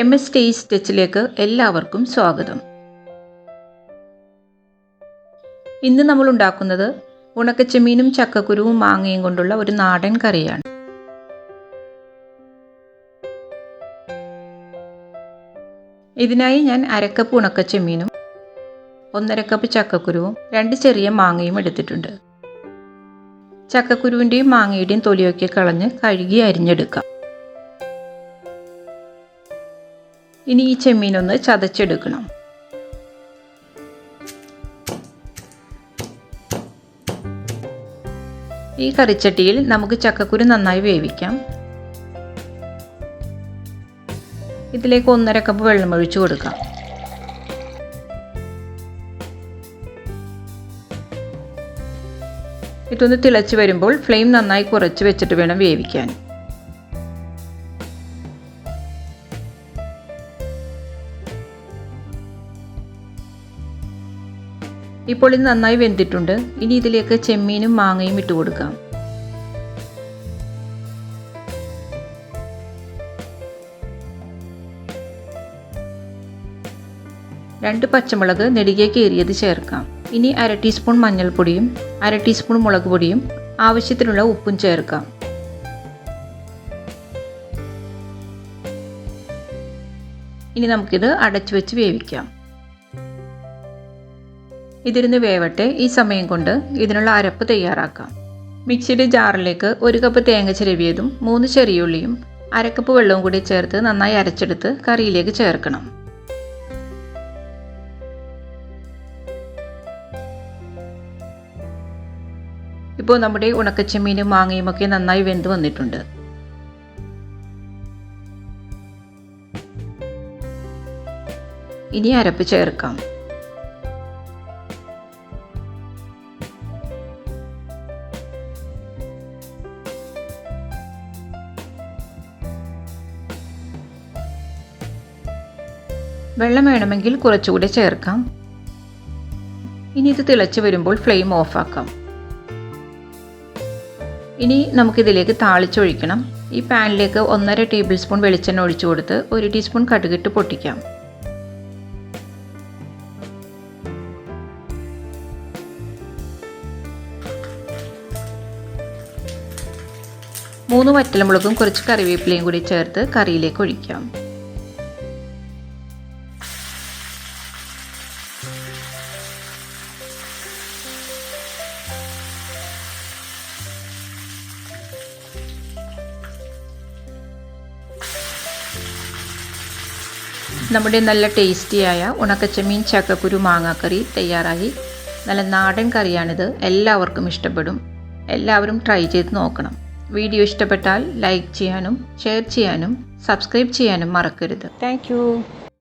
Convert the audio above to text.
M S T സ്റ്റെച്ചിലേക്ക് എല്ലാവർക്കും സ്വാഗതം. ഇന്ന് നമ്മൾ ഉണ്ടാക്കുന്നത് ഉണക്കച്ചെമ്മീനും ചക്കക്കുരുവും മാങ്ങയും കൊണ്ടുള്ള ഒരു നാടൻ കറിയാണ്. ഇതിനായി ഞാൻ അരക്കപ്പ് ഉണക്കച്ചെമ്മീനും ഒന്നര കപ്പ് ചക്കക്കുരുവും രണ്ട് ചെറിയ മാങ്ങയും എടുത്തിട്ടുണ്ട്. ചക്കക്കുരുവിന്റെയും മാങ്ങയുടെയും തൊലിയൊക്കെ കളഞ്ഞ് കഴുകി അരിഞ്ഞെടുക്കാം. ഇനി ഈ ചെമ്മീനൊന്ന് ചതച്ചെടുക്കണം. ഈ കറിച്ചട്ടിയിൽ നമുക്ക് ചക്കക്കുരു നന്നായി വേവിക്കാം. ഇതിലേക്ക് ഒന്നര കപ്പ് വെള്ളം ഒഴിച്ചു കൊടുക്കാം. ഇതൊന്ന് തിളച്ച് വരുമ്പോൾ ഫ്ലെയിം നന്നായി കുറച്ച് വെച്ചിട്ട് വേണം വേവിക്കാൻ. ഇപ്പോൾ ഇത് നന്നായി വെന്തിട്ടുണ്ട്. ഇനി ഇതിലേക്ക് ചെമ്മീനും മാങ്ങയും ഇട്ട് കൊടുക്കാം. രണ്ട് പച്ചമുളക് നെടുകെ കീറിയത് ചേർക്കാം. ഇനി അര ടീസ്പൂൺ മഞ്ഞൾപ്പൊടിയും അര ടീസ്പൂൺ മുളക് പൊടിയും ആവശ്യത്തിനുള്ള ഉപ്പും ചേർക്കാം. ഇനി നമുക്കിത് അടച്ചു വെച്ച് വേവിക്കാം. ഇതിരുന്ന് വേവട്ടെ ഈ സമയം കൊണ്ട് ഇതിനുള്ള അരപ്പ് തയ്യാറാക്കാം. മിക്സിയുടെ ജാറിലേക്ക് ഒരു കപ്പ് തേങ്ങ ചിരവിയതും മൂന്ന് ചെറിയുള്ളിയും അരക്കപ്പ് വെള്ളവും കൂടി ചേർത്ത് നന്നായി അരച്ചെടുത്ത് കറിയിലേക്ക് ചേർക്കണം. ഇപ്പോൾ നമ്മുടെ ഉണക്കച്ചെമ്മീനും മാങ്ങയും ഒക്കെ നന്നായി വെന്ത് വന്നിട്ടുണ്ട്. ഇനി അരപ്പ് ചേർക്കാം. വെള്ളം വേണമെങ്കിൽ കുറച്ചുകൂടെ ചേർക്കാം. ഇനി ഇത് തിളച്ച് വരുമ്പോൾ ഫ്ലെയിം ഓഫാക്കാം. ഇനി നമുക്കിതിലേക്ക് താളിച്ചൊഴിക്കണം ഈ പാനിലേക്ക് ഒന്നര ടേബിൾ സ്പൂൺ വെളിച്ചെണ്ണ ഒഴിച്ചു കൊടുത്ത് ഒരു ടീസ്പൂൺ കടുകിട്ട് പൊട്ടിക്കാം. മൂന്ന് വറ്റലമുളകും കുറച്ച് കറിവേപ്പിലയും കൂടി ചേർത്ത് കറിയിലേക്ക് ഒഴിക്കാം. നമ്മുടെ നല്ല ടേസ്റ്റിയായ ഉണക്കച്ചമീൻ ചക്കക്കുരു മാങ്ങാക്കറി തയ്യാറായി. നല്ല നാടൻ കറിയാണിത്. എല്ലാവർക്കും ഇഷ്ടപ്പെടും. എല്ലാവരും ട്രൈ ചെയ്ത് നോക്കണം. വീഡിയോ ഇഷ്ടപ്പെട്ടാൽ ലൈക്ക് ചെയ്യാനും ഷെയർ ചെയ്യാനും സബ്സ്ക്രൈബ് ചെയ്യാനും മറക്കരുത്. താങ്ക്